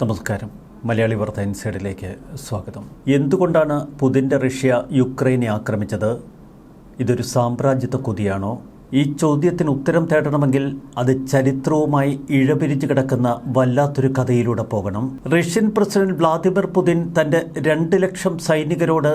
നമസ്കാരം. മലയാളി വാർത്ത ഇൻസൈഡിലേക്ക് സ്വാഗതം. എന്തുകൊണ്ടാണ് പുതിന്റെ റഷ്യ യുക്രൈനെ ആക്രമിച്ചത്? ഇതൊരു സാമ്രാജ്യത്വ കൊതിയാണോ? ഈ ചോദ്യത്തിന് ഉത്തരം തേടണമെങ്കിൽ അത് ചരിത്രവുമായി ഇഴപിരിച്ചു കിടക്കുന്ന വല്ലാത്തൊരു കഥയിലൂടെ പോകണം. റഷ്യൻ പ്രസിഡന്റ് വ്ളാദിമിർ പുതിൻ തന്റെ രണ്ട് ലക്ഷം സൈനികരോട്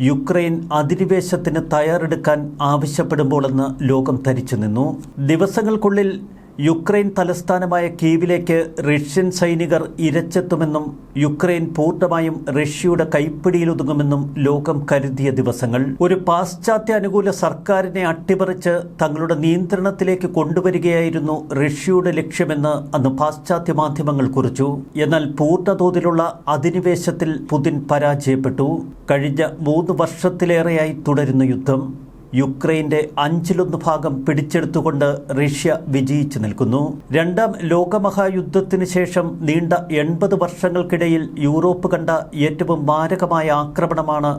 യുക്രൈൻ അധിനിവേശത്തിന് തയ്യാറെടുക്കാൻ ആവശ്യപ്പെടുമ്പോഴെന്ന് ലോകം തരിച്ചു നിന്നു. ദിവസങ്ങൾക്കുള്ളിൽ യുക്രൈൻ തലസ്ഥാനമായ കീവിലേക്ക് റഷ്യൻ സൈനികർ ഇരച്ചെത്തുമെന്നും യുക്രൈൻ പൂർണമായും റഷ്യയുടെ കൈപ്പിടിയിലൊതുങ്ങുമെന്നും ലോകം കരുതിയ ദിവസങ്ങൾ. ഒരു പാശ്ചാത്യ അനുകൂല സർക്കാരിനെ അട്ടിമറിച്ച് തങ്ങളുടെ നിയന്ത്രണത്തിലേക്ക് കൊണ്ടുവരികയായിരുന്നു റഷ്യയുടെ ലക്ഷ്യമെന്ന് അന്ന് പാശ്ചാത്യ മാധ്യമങ്ങൾ കുറിച്ചു. എന്നാൽ പൂർണതോതിലുള്ള അധിനിവേശത്തിൽ പുതിൻ പരാജയപ്പെട്ടു. കഴിഞ്ഞ മൂന്ന് വർഷത്തിലേറെയായി തുടരുന്ന യുദ്ധം. യുക്രൈന്റെ അഞ്ചിലൊന്ന് ഭാഗം പിടിച്ചെടുത്തുകൊണ്ട് റഷ്യ വിജയിച്ചു നിൽക്കുന്നു. രണ്ടാം ലോകമഹായുദ്ധത്തിന് ശേഷം നീണ്ട എൺപത് വർഷങ്ങൾക്കിടയിൽ യൂറോപ്പ് കണ്ട ഏറ്റവും മാരകമായ ആക്രമണമാണ്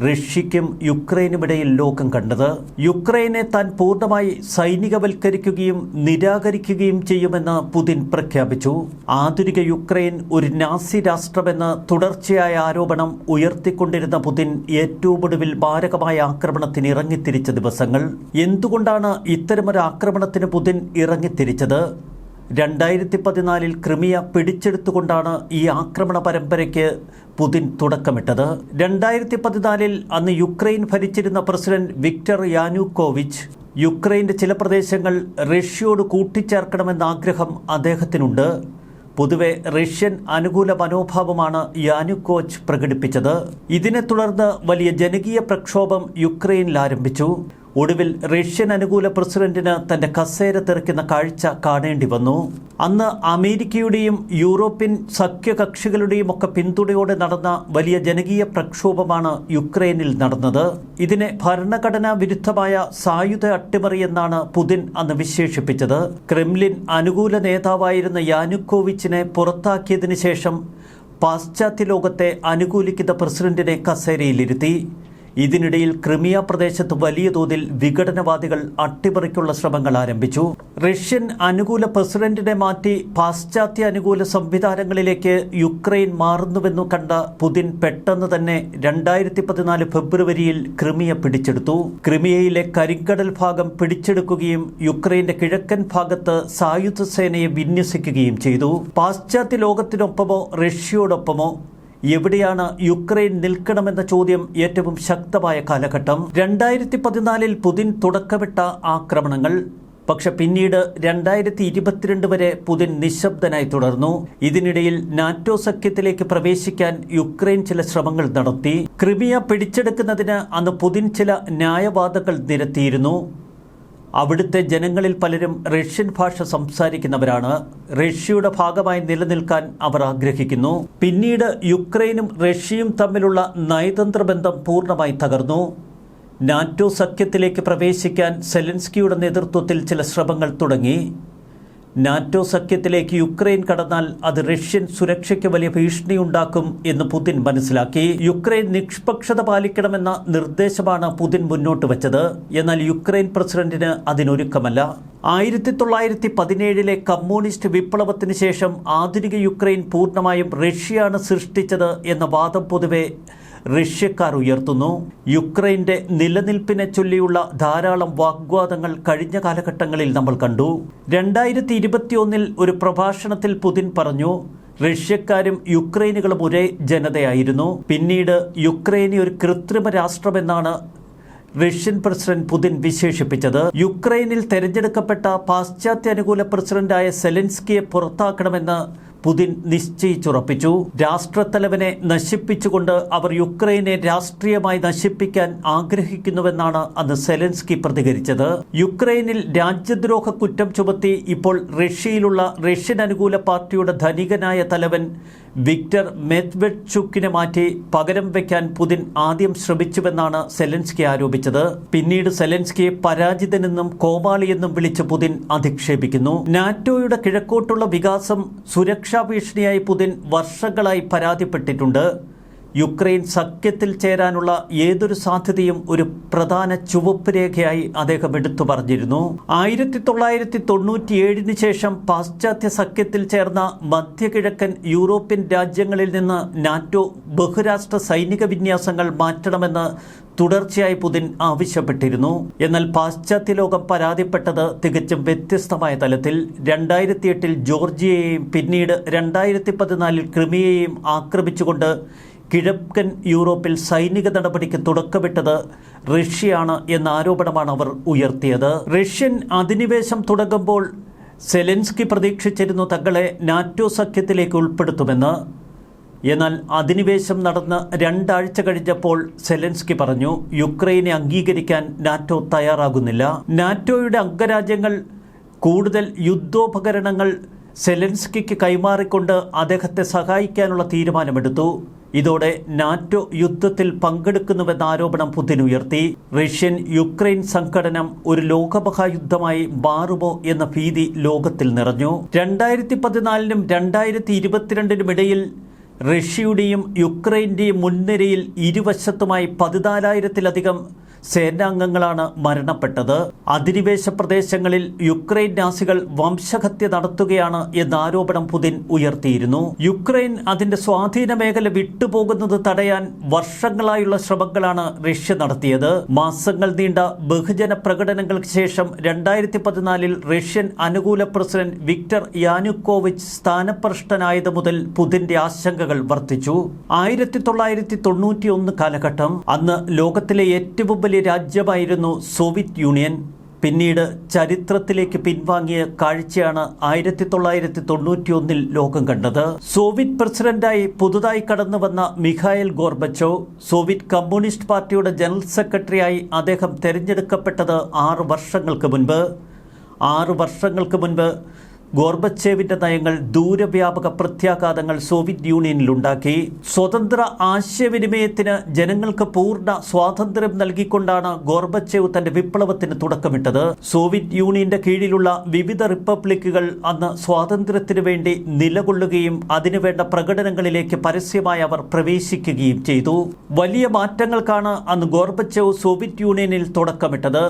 റഷ്യയ്ക്കും യുക്രൈനുമിടയിൽ ലോകം കണ്ടത്. യുക്രൈനെ താൻ പൂർണമായി സൈനികവൽക്കരിക്കുകയും നിരാകരിക്കുകയും ചെയ്യുമെന്ന് പുതിൻ പ്രഖ്യാപിച്ചു. ആധുനിക യുക്രൈൻ ഒരു നാസി രാഷ്ട്രമെന്ന് തുടർച്ചയായ ആരോപണം ഉയർത്തിക്കൊണ്ടിരുന്ന പുതിൻ ഏറ്റവും ഒടുവിൽ മാരകമായ ആക്രമണത്തിന് ഇറങ്ങിത്തിരിച്ച ദിവസങ്ങൾ. എന്തുകൊണ്ടാണ് ഇത്തരമൊരു ആക്രമണത്തിന് പുതിൻ ഇറങ്ങിത്തിരിച്ചത്? രണ്ടായിരത്തി പതിനാലിൽ ക്രിമിയ പിടിച്ചെടുത്തുകൊണ്ടാണ് ഈ ആക്രമണ പരമ്പരയ്ക്ക് പുതിൻ തുടക്കമിട്ടത്. രണ്ടായിരത്തി പതിനാലിൽ അന്ന് യുക്രൈൻ ഭരിച്ചിരുന്ന പ്രസിഡന്റ് വിക്ടർ യാനുക്കോവിച്ച് യുക്രൈന്റെ ചില പ്രദേശങ്ങൾ റഷ്യയോട് കൂട്ടിച്ചേർക്കണമെന്ന ആഗ്രഹം അദ്ദേഹത്തിനുണ്ട്. പൊതുവെ റഷ്യൻ അനുകൂല മനോഭാവമാണ് യാനുക്കോച്ച് പ്രകടിപ്പിച്ചത്. ഇതിനെ തുടർന്ന് വലിയ ജനകീയ പ്രക്ഷോഭം യുക്രൈനിൽ ആരംഭിച്ചു. ഒടുവിൽ റഷ്യൻ അനുകൂല പ്രസിഡന്റിന് തന്റെ കസേര തെറിക്കുന്ന കാഴ്ച കാണേണ്ടി വന്നു. അന്ന് അമേരിക്കയുടെയും യൂറോപ്യൻ സഖ്യകക്ഷികളുടെയും ഒക്കെ പിന്തുണയോടെ നടന്ന വലിയ ജനകീയ പ്രക്ഷോഭമാണ് യുക്രൈനിൽ നടന്നത്. ഇതിനെ ഭരണഘടനാ വിരുദ്ധമായ സായുധ അട്ടിമറി എന്നാണ് പുതിൻ അന്ന് വിശേഷിപ്പിച്ചത്. ക്രെംലിൻ അനുകൂല നേതാവായിരുന്ന യാനുക്കോവിച്ചിനെ പുറത്താക്കിയതിനു ശേഷം പാശ്ചാത്യ ലോകത്തെ അനുകൂലിക്കുന്ന പ്രസിഡന്റിനെ കസേരയിലിരുത്തി. ഇതിനിടയിൽ ക്രിമിയ പ്രദേശത്ത് വലിയ തോതിൽ വിഘടനവാദികൾ അട്ടിമറിക്കുള്ള ശ്രമങ്ങൾ ആരംഭിച്ചു. റഷ്യൻ അനുകൂല പ്രസിഡന്റിനെ മാറ്റി പാശ്ചാത്യ അനുകൂല സംവിധാനങ്ങളിലേക്ക് യുക്രൈൻ മാറുന്നുവെന്നു കണ്ട പുതിൻ പെട്ടെന്ന് തന്നെ രണ്ടായിരത്തി പതിനാല് ഫെബ്രുവരിയിൽ ക്രിമിയ പിടിച്ചെടുത്തു. ക്രിമിയയിലെ കരിങ്കടൽ ഭാഗം പിടിച്ചെടുക്കുകയും യുക്രൈന്റെ കിഴക്കൻ ഭാഗത്ത് സായുധ സേനയെ വിന്യസിക്കുകയും ചെയ്തു. പാശ്ചാത്യ ലോകത്തിനൊപ്പമോ റഷ്യയോടൊപ്പമോ എവിടെയാണ് യുക്രൈൻ നിൽക്കണമെന്ന ചോദ്യം ഏറ്റവും ശക്തമായ കാലഘട്ടം? രണ്ടായിരത്തി പതിനാലിൽ പുതിൻ തുടക്കമിട്ട ആക്രമണങ്ങൾ. പക്ഷെ പിന്നീട് രണ്ടായിരത്തി ഇരുപത്തിരണ്ട് വരെ പുതിൻ നിശബ്ദനായി തുടർന്നു. ഇതിനിടയിൽ നാറ്റോ സഖ്യത്തിലേക്ക് പ്രവേശിക്കാൻ യുക്രൈൻ ചില ശ്രമങ്ങൾ നടത്തി. ക്രിമിയ പിടിച്ചെടുക്കുന്നതിന് അന്ന് പുതിൻ ചില ന്യായവാദങ്ങൾ നിരത്തിയിരുന്നു. അവിടുത്തെ ജനങ്ങളിൽ പലരും റഷ്യൻ ഭാഷ സംസാരിക്കുന്നവരാണ്. റഷ്യയുടെ ഭാഗമായി നിലനിൽക്കാൻ അവർ ആഗ്രഹിക്കുന്നു. പിന്നീട് യുക്രൈനും റഷ്യയും തമ്മിലുള്ള നയതന്ത്ര ബന്ധം പൂർണമായി തകർന്നു. നാറ്റോ സഖ്യത്തിലേക്ക് പ്രവേശിക്കാൻ സെലൻസ്കിയുടെ നേതൃത്വത്തിൽ ചില ശ്രമങ്ങൾ തുടങ്ങി. നാറ്റോ സഖ്യത്തിലേക്ക് യുക്രൈൻ കടന്നാൽ അത് റഷ്യൻ സുരക്ഷയ്ക്ക് വലിയ ഭീഷണിയുണ്ടാക്കും എന്ന് പുതിൻ മനസ്സിലാക്കി. യുക്രൈൻ നിഷ്പക്ഷത പാലിക്കണമെന്ന നിർദ്ദേശമാണ് പുതിൻ മുന്നോട്ട് വച്ചത്. എന്നാൽ യുക്രൈൻ പ്രസിഡന്റിന് അതിനൊരുക്കമല്ല. ആയിരത്തി തൊള്ളായിരത്തി പതിനേഴിലെ കമ്മ്യൂണിസ്റ്റ് വിപ്ലവത്തിന് ശേഷം ആധുനിക യുക്രൈൻ പൂർണമായും റഷ്യയാണ് സൃഷ്ടിച്ചത് എന്ന വാദം പൊതുവെ റഷ്യക്കാർ ഉയർത്തുന്നു. യുക്രൈന്റെ നിലനിൽപ്പിനെ ചൊല്ലിയുള്ള ധാരാളം വാഗ്വാദങ്ങൾ കഴിഞ്ഞ കാലഘട്ടങ്ങളിൽ നമ്മൾ കണ്ടു. രണ്ടായിരത്തി ഇരുപത്തിയൊന്നിൽ ഒരു പ്രഭാഷണത്തിൽ പുതിൻ പറഞ്ഞു റഷ്യക്കാരും യുക്രൈനുകളും ഒരേ ജനതയായിരുന്നു. പിന്നീട് യുക്രൈനെ ഒരു കൃത്രിമ രാഷ്ട്രമെന്നാണ് റഷ്യൻ പ്രസിഡന്റ് പുതിൻ വിശേഷിപ്പിച്ചത്. യുക്രൈനിൽ തെരഞ്ഞെടുക്കപ്പെട്ട പാശ്ചാത്യ അനുകൂല പ്രസിഡന്റായ സെലൻസ്കിയെ പുറത്താക്കണമെന്ന് പുതിൻ നിശ്ചയിച്ചുറപ്പിച്ചു. രാഷ്ട്രത്തലവനെ നശിപ്പിച്ചുകൊണ്ട് അവർ യുക്രൈനെ രാഷ്ട്രീയമായി നശിപ്പിക്കാൻ ആഗ്രഹിക്കുന്നുവെന്നാണ് അന്ന് സെലൻസ്കി പ്രതികരിച്ചത്. യുക്രൈനിൽ രാജ്യദ്രോഹ കുറ്റം ചുമത്തി ഇപ്പോൾ റഷ്യയിലുള്ള റഷ്യൻ അനുകൂല പാർട്ടിയുടെ ധനികനായ തലവൻ വിക്ടർ മെത്വെഡ്ചുക്കിനെ മാറ്റി പകരം വയ്ക്കാൻ പുതിൻ ആദ്യം ശ്രമിച്ചുവെന്നാണ് സെലൻസ്കി ആരോപിച്ചത്. പിന്നീട് സെലൻസ്കിയെ പരാജിതനെന്നും കോമാളിയെന്നും വിളിച്ച് പുതിൻ അധിക്ഷേപിക്കുന്നു. നാറ്റോയുടെ കിഴക്കോട്ടുള്ള വികാസം സുരക്ഷാ ഭീഷണിയായി പുതിൻ വർഷങ്ങളായി പരാതിപ്പെട്ടിട്ടുണ്ട്. യുക്രൈൻ സഖ്യത്തിൽ ചേരാനുള്ള ഏതൊരു സാധ്യതയും ഒരു പ്രധാന ചുവപ്പ് രേഖയായി അദ്ദേഹം എടുത്തു പറഞ്ഞിരുന്നു. ആയിരത്തി തൊള്ളായിരത്തി തൊണ്ണൂറ്റിയേഴിന് ശേഷം പാശ്ചാത്യ സഖ്യത്തിൽ ചേർന്ന മധ്യകിഴക്കൻ യൂറോപ്യൻ രാജ്യങ്ങളിൽ നിന്ന് നാറ്റോ ബഹുരാഷ്ട്ര സൈനിക വിന്യാസങ്ങൾ മാറ്റണമെന്ന് തുടർച്ചയായി പുതിൻ ആവശ്യപ്പെട്ടിരുന്നു. എന്നാൽ പാശ്ചാത്യ ലോകം പരാതിപ്പെട്ടത് തികച്ചും വ്യത്യസ്തമായ തലത്തിൽ. രണ്ടായിരത്തി എട്ടിൽ ജോർജിയയെയും പിന്നീട് രണ്ടായിരത്തി പതിനാലിൽ ക്രിമിയയെയും ആക്രമിച്ചുകൊണ്ട് കിഴക്കൻ യൂറോപ്പിൽ സൈനിക നടപടിക്ക് തുടക്കമിട്ടത് റഷ്യയാണ് എന്ന ആരോപണമാണ് അവർ ഉയർത്തിയത്. റഷ്യൻ അധിനിവേശം തുടങ്ങുമ്പോൾ സെലൻസ്കി പ്രതീക്ഷിച്ചിരുന്നു തങ്ങളെ നാറ്റോ സഖ്യത്തിലേക്ക് ഉൾപ്പെടുത്തുമെന്ന്. എന്നാൽ അധിനിവേശം നടന്ന് രണ്ടാഴ്ച കഴിഞ്ഞപ്പോൾ സെലൻസ്കി പറഞ്ഞു യുക്രൈനെ അംഗീകരിക്കാൻ നാറ്റോ തയ്യാറാകുന്നില്ല. നാറ്റോയുടെ അംഗരാജ്യങ്ങൾ കൂടുതൽ യുദ്ധോപകരണങ്ങൾ സെലൻസ്കിക്ക് കൈമാറിക്കൊണ്ട് അദ്ദേഹത്തെ സഹായിക്കാനുള്ള തീരുമാനമെടുത്തു. ഇതോടെ നാറ്റോ യുദ്ധത്തിൽ പങ്കെടുക്കുന്നുവെന്ന ആരോപണം പുതിൻ ഉയർത്തി. റഷ്യൻ യുക്രൈൻ സംഘടനം ഒരു ലോകമഹായുദ്ധമായി മാറുമോ എന്ന ഭീതി ലോകത്തിൽ നിറഞ്ഞു. രണ്ടായിരത്തി പതിനാലിനും രണ്ടായിരത്തി ഇരുപത്തിരണ്ടിനും ഇടയിൽ റഷ്യയുടെയും യുക്രൈന്റെയും മുൻനിരയിൽ ഇരുവശത്തുമായി പതിനാലായിരത്തിലധികം സേനാംഗങ്ങളാണ് മരണപ്പെട്ടത്. അധിനിവേശ പ്രദേശങ്ങളിൽ യുക്രൈൻ നാസികൾ വംശഹത്യ നടത്തുകയാണ് എന്ന ആരോപണം പുതിൻ ഉയർത്തിയിരുന്നു. യുക്രൈൻ അതിന്റെ സ്വാധീന മേഖല വിട്ടുപോകുന്നത് തടയാൻ വർഷങ്ങളായുള്ള ശ്രമങ്ങളാണ് റഷ്യ നടത്തിയത്. മാസങ്ങൾ നീണ്ട ബഹുജന പ്രകടനങ്ങൾക്ക് ശേഷം രണ്ടായിരത്തി പതിനാലിൽ റഷ്യൻ അനുകൂല പ്രസിഡന്റ് വിക്ടർ യാനുക്കോവിച്ച് സ്ഥാനഭ്രഷ്ടനായത് മുതൽ പുതിന്റെ ആശങ്കകൾ വർദ്ധിച്ചു. ആയിരത്തി തൊള്ളായിരത്തി തൊണ്ണൂറ്റിയൊന്ന് കാലഘട്ടം അന്ന് ലോകത്തിലെ ഏറ്റവും രാജ്യമായിരുന്നു സോവിയറ്റ് യൂണിയൻ. പിന്നീട് ചരിത്രത്തിലേക്ക് പിൻവാങ്ങിയ കാഴ്ചയാണ് ആയിരത്തി തൊള്ളായിരത്തി തൊണ്ണൂറ്റിയൊന്നിൽ ലോകം കണ്ടത്. സോവിയറ്റ് പ്രസിഡന്റായി പുതുതായി കടന്നു വന്ന മിഖായൽ ഗോർബച്ചോ സോവിയറ്റ് കമ്മ്യൂണിസ്റ്റ് പാർട്ടിയുടെ ജനറൽ സെക്രട്ടറിയായി അദ്ദേഹം തെരഞ്ഞെടുക്കപ്പെട്ടത് ആറ് വർഷങ്ങൾക്ക് മുൻപ്. ആറ് വർഷങ്ങൾക്ക് മുൻപ് ഗോർബച്ചേവിന്റെ നയങ്ങൾ ദൂരവ്യാപക പ്രത്യാഘാതങ്ങൾ സോവിയറ്റ് യൂണിയനിലുണ്ടാക്കി. സ്വതന്ത്ര ആശയവിനിമയത്തിന് ജനങ്ങൾക്ക് പൂർണ സ്വാതന്ത്ര്യം നൽകിക്കൊണ്ടാണ് ഗോർബച്ചേവ് തന്റെ വിപ്ലവത്തിന് തുടക്കമിട്ടത്. സോവിയറ്റ് യൂണിയന്റെ കീഴിലുള്ള വിവിധ റിപ്പബ്ലിക്കുകൾ അന്ന് സ്വാതന്ത്ര്യത്തിനു വേണ്ടി നിലകൊള്ളുകയും അതിനുവേണ്ട പ്രകടനങ്ങളിലേക്ക് പരസ്യമായി അവർ പ്രവേശിക്കുകയും ചെയ്തു. വലിയ മാറ്റങ്ങൾക്കാണ് അന്ന് ഗോർബച്ചേവ് സോവിയറ്റ് യൂണിയനിൽ തുടക്കമിട്ടത്.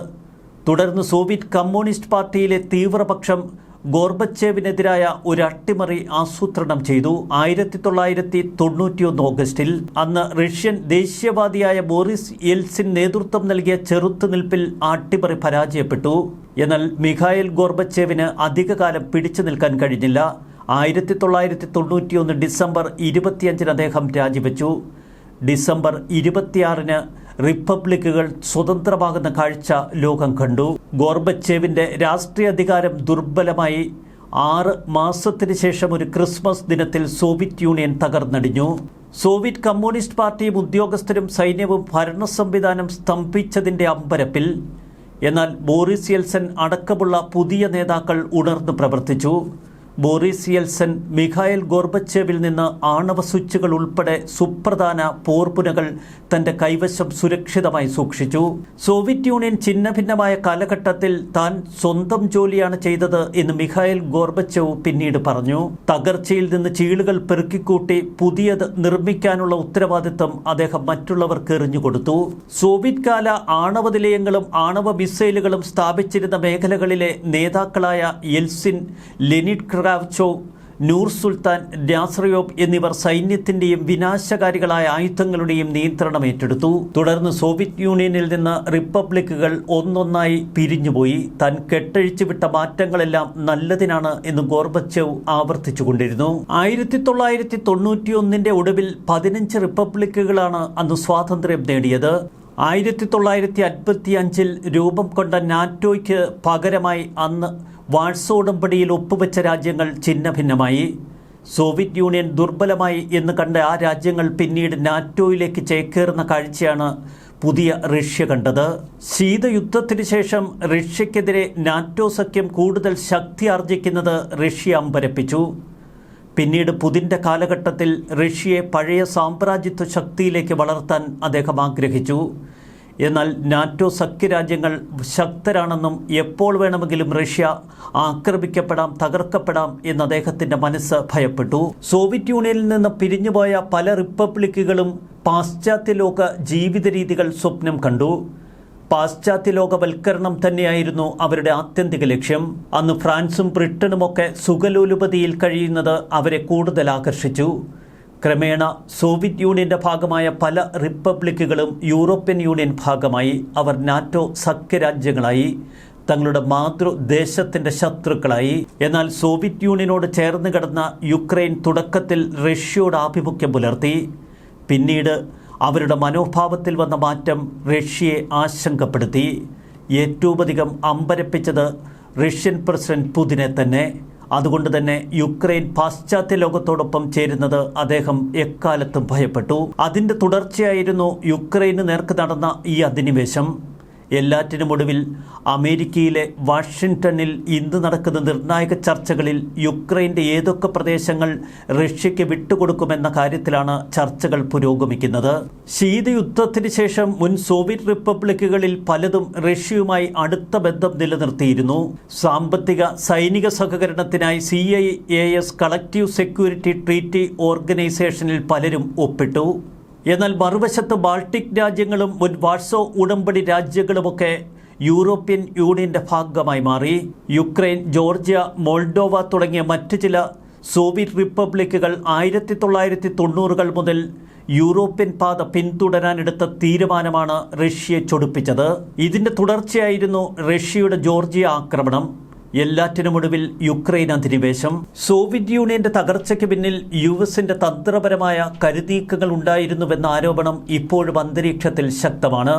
തുടർന്ന് സോവിയറ്റ് കമ്മ്യൂണിസ്റ്റ് പാർട്ടിയിലെ തീവ്രപക്ഷം ഗോർബച്ചേവിനെതിരായ ഒരു അട്ടിമറി ആസൂത്രണം ചെയ്തു. ആയിരത്തി തൊള്ളായിരത്തി തൊണ്ണൂറ്റിയൊന്ന് ഓഗസ്റ്റിൽ അന്ന് റഷ്യൻ ദേശീയവാദിയായ ബോറിസ് യെൽസിൻ നേതൃത്വം നൽകിയ ചെറുത്തുനിൽപ്പിൽ അട്ടിമറി പരാജയപ്പെട്ടു. എന്നാൽ മിഖായൽ ഗോർബച്ചേവിന് അധികകാലം പിടിച്ചു നിൽക്കാൻ കഴിഞ്ഞില്ല. ആയിരത്തി തൊള്ളായിരത്തി തൊണ്ണൂറ്റിയൊന്ന് ഡിസംബർ ഇരുപത്തിയഞ്ചിന് അദ്ദേഹം രാജിവെച്ചു. ഡിസംബർ ഇരുപത്തിയാറിന് റിപ്പബ്ലിക്കുകൾ സ്വതന്ത്രമാകുന്ന കാഴ്ച ലോകം കണ്ടു. ഗോർബച്ചേവിന്റെ രാഷ്ട്രീയ അധികാരം ദുർബലമായി ആറ് മാസത്തിന് ശേഷം ഒരു ക്രിസ്മസ് ദിനത്തിൽ സോവിയറ്റ് യൂണിയൻ തകർന്നടിഞ്ഞു. സോവിയറ്റ് കമ്മ്യൂണിസ്റ്റ് പാർട്ടിയും ഉദ്യോഗസ്ഥരും സൈന്യവും ഭരണ സംവിധാനം സ്തംഭിച്ചതിന്റെ അമ്പരപ്പിൽ. എന്നാൽ ബോറിസ് യെൽസൺ അടക്കമുള്ള പുതിയ നേതാക്കൾ ഉണർന്നു പ്രവർത്തിച്ചു. ബോറിസ് യെൽസൻ മിഖായൽ ഗോർബച്ചേവിൽ നിന്ന് ആണവ സ്വിച്ചുകൾ ഉൾപ്പെടെ സുപ്രധാന പോർപ്പുനകൾ തന്റെ കൈവശം സുരക്ഷിതമായി സൂക്ഷിച്ചു. സോവിയറ്റ് യൂണിയൻ ഛിന്നഭിന്നമായ കാലഘട്ടത്തിൽ താൻ സ്വന്തം ജോലിയാണ് ചെയ്തത് എന്ന് മിഖായൽ ഗോർബച്ചേവ് പിന്നീട് പറഞ്ഞു. തകർച്ചയിൽ നിന്ന് ചീളുകൾ പെറുക്കിക്കൂട്ടി പുതിയത് നിർമ്മിക്കാനുള്ള ഉത്തരവാദിത്തം അദ്ദേഹം മറ്റുള്ളവർക്ക് എറിഞ്ഞുകൊടുത്തു സോവിയറ്റ് കാല ആണവ നിലയങ്ങളും ആണവ മിസൈലുകളും സ്ഥാപിച്ചിരുന്ന മേഖലകളിലെ നേതാക്കളായ യെൽസിൻ ലെനിഡ് ക്രാവ്ചോ നൂർ സുൽത്താൻ നാസറിയോബ് എന്നിവർ സൈന്യത്തിന്റെയും വിനാശകാരികളായ ആയുധങ്ങളുടെയും നിയന്ത്രണം ഏറ്റെടുത്തു. തുടർന്ന് സോവിയറ്റ് യൂണിയനിൽ നിന്ന് റിപ്പബ്ലിക്കുകൾ ഒന്നൊന്നായി പിരിഞ്ഞുപോയി. താൻ കെട്ടഴിച്ചുവിട്ട മാറ്റങ്ങളെല്ലാം നല്ലതിനാണ് എന്ന് ഗോർബച്ചേവ് ആവർത്തിച്ചുകൊണ്ടിരുന്നു. ആയിരത്തി തൊള്ളായിരത്തി തൊണ്ണൂറ്റിയൊന്നിന്റെ ഒടുവിൽ പതിനഞ്ച് റിപ്പബ്ലിക്കുകളാണ് അന്ന് സ്വാതന്ത്ര്യം നേടിയത്. ആയിരത്തി തൊള്ളായിരത്തി അൻപത്തി അഞ്ചിൽ രൂപം കൊണ്ട നാറ്റോയ്ക്ക് പകരമായി അന്ന് വാഴ്സോ ഉടമ്പടിയിൽ ഒപ്പുവെച്ച രാജ്യങ്ങൾ ഛിന്നഭിന്നമായി. സോവിയറ്റ് യൂണിയൻ ദുർബലമായി എന്ന് കണ്ട ആ രാജ്യങ്ങൾ പിന്നീട് നാറ്റോയിലേക്ക് ചേക്കേറുന്ന കാഴ്ചയാണ് പുതിയ റഷ്യ കണ്ടത്. ശീതയുദ്ധത്തിന് ശേഷം റഷ്യക്കെതിരെ നാറ്റോ സഖ്യം കൂടുതൽ ശക്തി ആർജിക്കുന്നത് റഷ്യ അമ്പരപ്പിച്ചു. പിന്നീട് പുതിന്റെ കാലഘട്ടത്തിൽ റഷ്യയെ പഴയ സാമ്രാജ്യത്വ ശക്തിയിലേക്ക് വളർത്താൻ അദ്ദേഹം ആഗ്രഹിച്ചു. എന്നാൽ നാറ്റോ സഖ്യരാജ്യങ്ങൾ ശക്തരാണെന്നും എപ്പോൾ വേണമെങ്കിലും റഷ്യ ആക്രമിക്കപ്പെടാം തകർക്കപ്പെടാം എന്ന് അദ്ദേഹത്തിന്റെ മനസ്സ് ഭയപ്പെട്ടു. സോവിയറ്റ് യൂണിയനിൽ നിന്ന് പിരിഞ്ഞുപോയ പല റിപ്പബ്ലിക്കുകളും പാശ്ചാത്യ ലോക ജീവിത രീതികൾ സ്വപ്നം കണ്ടു. പാശ്ചാത്യ ലോകവൽക്കരണം തന്നെയായിരുന്നു അവരുടെ ആത്യന്തിക ലക്ഷ്യം. അന്ന് ഫ്രാൻസും ബ്രിട്ടനുമൊക്കെ സുഖലോലുപതിയിൽ കഴിയുന്നത് അവരെ കൂടുതൽ ആകർഷിച്ചു. ക്രമേണ സോവിയറ്റ് യൂണിയന്റെ ഭാഗമായ പല റിപ്പബ്ലിക്കുകളും യൂറോപ്യൻ യൂണിയൻ ഭാഗമായി അവർ നാറ്റോ സഖ്യരാജ്യങ്ങളായി തങ്ങളുടെ മാതൃദേശത്തിന്റെ ശത്രുക്കളായി. എന്നാൽ സോവിയറ്റ് യൂണിയനോട് ചേർന്ന് കിടന്ന യുക്രൈൻ തുടക്കത്തിൽ റഷ്യയോട് ആഭിമുഖ്യം പുലർത്തി. പിന്നീട് അവരുടെ മനോഭാവത്തിൽ വന്ന മാറ്റം റഷ്യയെ ആശങ്കപ്പെടുത്തി. ഏറ്റവുമധികം അമ്പരപ്പിച്ചത് റഷ്യൻ പ്രസിഡന്റ് പുതിനെ തന്നെ. അതുകൊണ്ട് തന്നെ യുക്രൈൻ പാശ്ചാത്യ ലോകത്തോടൊപ്പം ചേരുന്നത് അദ്ദേഹം എക്കാലത്തും ഭയപ്പെട്ടു. അതിന്റെ തുടർച്ചയായിരുന്നു യുക്രൈന് നേർക്ക് നടന്ന ഈ അധിനിവേശം. എല്ലാറ്റിനും ഒടുവിൽ അമേരിക്കയിലെ വാഷിങ്ടണിൽ ഇന്ന് നടക്കുന്ന നിർണായക ചർച്ചകളിൽ യുക്രൈന്റെ ഏതൊക്കെ പ്രദേശങ്ങൾ റഷ്യയ്ക്ക് വിട്ടുകൊടുക്കുമെന്ന കാര്യത്തിലാണ് ചർച്ചകൾ പുരോഗമിക്കുന്നത്. ശീതയുദ്ധത്തിന് ശേഷം മുൻ സോവിയറ്റ് റിപ്പബ്ലിക്കുകളിൽ പലതും റഷ്യയുമായി അടുത്ത ബന്ധം നിലനിർത്തിയിരുന്നു. സാമ്പത്തിക സൈനിക സഹകരണത്തിനായി C I A S collective security treaty ഓർഗനൈസേഷനിൽ പലരും ഒപ്പിട്ടു. എന്നാൽ മറുവശത്ത് ബാൾട്ടിക് രാജ്യങ്ങളും മുൻ വാട്സോ ഉടമ്പടി രാജ്യങ്ങളുമൊക്കെ യൂറോപ്യൻ യൂണിയന്റെ ഭാഗമായി മാറി. യുക്രൈൻ ജോർജിയ മോൾഡോവ തുടങ്ങിയ മറ്റു ചില സോവിയറ്റ് റിപ്പബ്ലിക്കുകൾ ആയിരത്തി തൊള്ളായിരത്തി തൊണ്ണൂറുകൾ മുതൽ യൂറോപ്യൻ പാത പിന്തുടരാനെടുത്ത തീരുമാനമാണ് റഷ്യയെ ചൊടിപ്പിച്ചത്. ഇതിന്റെ തുടർച്ചയായിരുന്നു റഷ്യയുടെ ജോർജിയ ആക്രമണം. എല്ലാറ്റിനുമൊടുവിൽ യുക്രൈൻ അധിനിവേശം. സോവിയറ്റ് യൂണിയന്റെ തകർച്ചയ്ക്ക് പിന്നിൽ യു എസിന്റെ തന്ത്രപരമായ കരുനീക്കങ്ങൾ ഉണ്ടായിരുന്നുവെന്ന ആരോപണം ഇപ്പോഴും അന്തരീക്ഷത്തിൽ ശക്തമാണ്.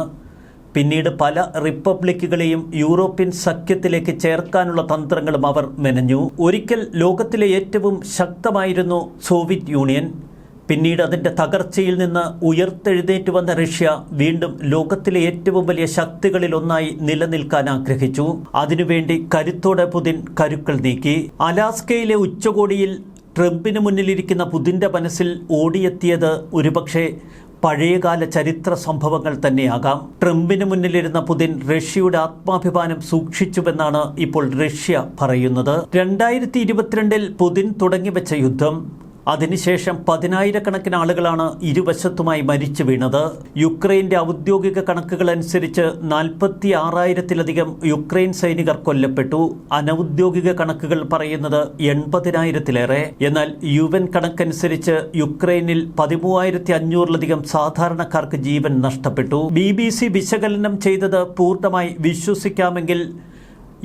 പിന്നീട് പല റിപ്പബ്ലിക്കുകളെയും യൂറോപ്യൻ സഖ്യത്തിലേക്ക് ചേർക്കാനുള്ള തന്ത്രങ്ങളും അവർ മെനഞ്ഞു. ഒരിക്കൽ ലോകത്തിലെ ഏറ്റവും ശക്തമായിരുന്നു സോവിയറ്റ് യൂണിയൻ. പിന്നീട് അതിന്റെ തകർച്ചയിൽ നിന്ന് ഉയർത്തെഴുന്നേറ്റ് വന്ന റഷ്യ വീണ്ടും ലോകത്തിലെ ഏറ്റവും വലിയ ശക്തികളിലൊന്നായി നിലനിൽക്കാൻ ആഗ്രഹിച്ചു. അതിനുവേണ്ടി കരുത്തോടെ പുതിൻ കരുക്കൾ നീക്കി. അലാസ്കയിലെ ഉച്ചകോടിയിൽ ട്രംപിന് മുന്നിലിരിക്കുന്ന പുതിന്റെ മനസ്സിൽ ഓടിയെത്തിയത് ഒരുപക്ഷെ പഴയകാല ചരിത്ര സംഭവങ്ങൾ തന്നെയാകാം. ട്രംപിന് മുന്നിലിരുന്ന പുതിൻ റഷ്യയുടെ ആത്മാഭിമാനം സൂക്ഷിച്ചുവെന്നാണ് ഇപ്പോൾ റഷ്യ പറയുന്നത്. രണ്ടായിരത്തി ഇരുപത്തിരണ്ടിൽ പുതിൻ തുടങ്ങിവെച്ച യുദ്ധം അതിനുശേഷം പതിനായിരക്കണക്കിന് ആളുകളാണ് ഇരുവശത്തുമായി മരിച്ചു വീണത്. യുക്രൈന്റെ ഔദ്യോഗിക കണക്കുകൾ അനുസരിച്ച് നാൽപ്പത്തി ആറായിരത്തിലധികം യുക്രൈൻ സൈനികർ കൊല്ലപ്പെട്ടു. അനൌദ്യോഗിക കണക്കുകൾ പറയുന്നത് എൺപതിനായിരത്തിലേറെ. എന്നാൽ യു എൻ കണക്കനുസരിച്ച് യുക്രൈനിൽ പതിമൂവായിരത്തി അഞ്ഞൂറിലധികം സാധാരണക്കാർക്ക് ജീവൻ നഷ്ടപ്പെട്ടു. ബി വിശകലനം ചെയ്തത് പൂർണമായി വിശ്വസിക്കാമെങ്കിൽ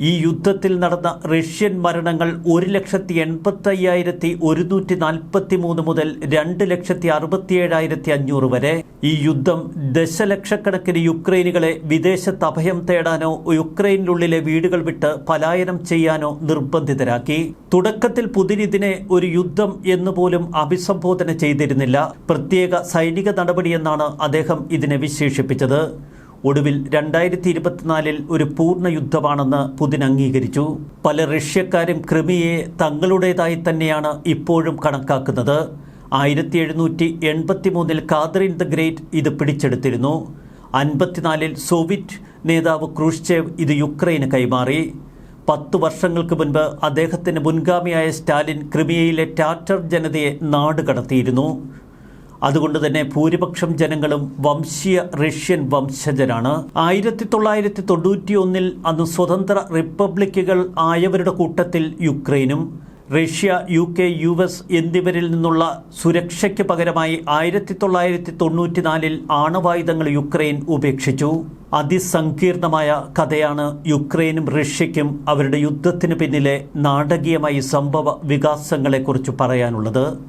ഈ യുദ്ധത്തിൽ നടന്ന റഷ്യൻ മരണങ്ങൾ ഒരു ലക്ഷത്തി എൺപത്തി അയ്യായിരത്തി ഒരുന്നൂറ്റി നാൽപ്പത്തി മൂന്ന് മുതൽ രണ്ട് ലക്ഷത്തി അറുപത്തിയേഴായിരത്തി അഞ്ഞൂറ് വരെ. ഈ യുദ്ധം ദശലക്ഷക്കണക്കിന് യുക്രൈനുകളെ വിദേശത്ത് അഭയം തേടാനോ യുക്രൈനിലുള്ളിലെ വീടുകൾ വിട്ട് പലായനം ചെയ്യാനോ നിർബന്ധിതരാക്കി. തുടക്കത്തിൽ പുതിൻ ഇതിനെ ഒരു യുദ്ധം എന്ന് പോലും അഭിസംബോധന ചെയ്തിരുന്നില്ല. പ്രത്യേക സൈനിക നടപടിയെന്നാണ് അദ്ദേഹം ഇതിനെ വിശേഷിപ്പിച്ചത്. ഒടുവിൽ രണ്ടായിരത്തി ഇരുപത്തിനാലിൽ ഒരു പൂർണ യുദ്ധമാണെന്ന് പുതിൻ അംഗീകരിച്ചു. പല റഷ്യക്കാരും ക്രിമിയെ തങ്ങളുടേതായി തന്നെയാണ് ഇപ്പോഴും കണക്കാക്കുന്നത്. ആയിരത്തി എഴുന്നൂറ്റി എൺപത്തി മൂന്നിൽ കാതറിൻ ദ ഗ്രേറ്റ് ഇത് പിടിച്ചെടുത്തിരുന്നു. അൻപത്തിനാലിൽ സോവിയറ്റ് നേതാവ് ക്രൂഷ്ചേവ് ഇത് യുക്രൈന് കൈമാറി. പത്തു വർഷങ്ങൾക്ക് മുൻപ് അദ്ദേഹത്തിന് മുൻഗാമിയായ സ്റ്റാലിൻ ക്രിമിയയിലെ ടാറ്റർ ജനതയെ നാട് കടത്തിയിരുന്നു അതുകൊണ്ട് തന്നെ ഭൂരിപക്ഷം ജനങ്ങളും വംശീയ റഷ്യൻ വംശജരാണ്. ആയിരത്തി തൊള്ളായിരത്തി തൊണ്ണൂറ്റി ഒന്നിൽ അന്ന് സ്വതന്ത്ര റിപ്പബ്ലിക്കുകൾ ആയവരുടെ കൂട്ടത്തിൽ യുക്രൈനും Russia U K U S എന്നിവരിൽ നിന്നുള്ള സുരക്ഷയ്ക്ക് പകരമായി ആയിരത്തി തൊള്ളായിരത്തി തൊണ്ണൂറ്റിനാലിൽ ആണവായുധങ്ങൾ യുക്രൈൻ ഉപേക്ഷിച്ചു. അതിസങ്കീർണമായ കഥയാണ് യുക്രൈനും റഷ്യയ്ക്കും അവരുടെ യുദ്ധത്തിന് പിന്നിലെ നാടകീയമായി സംഭവ വികാസങ്ങളെക്കുറിച്ച് പറയാനുള്ളത്.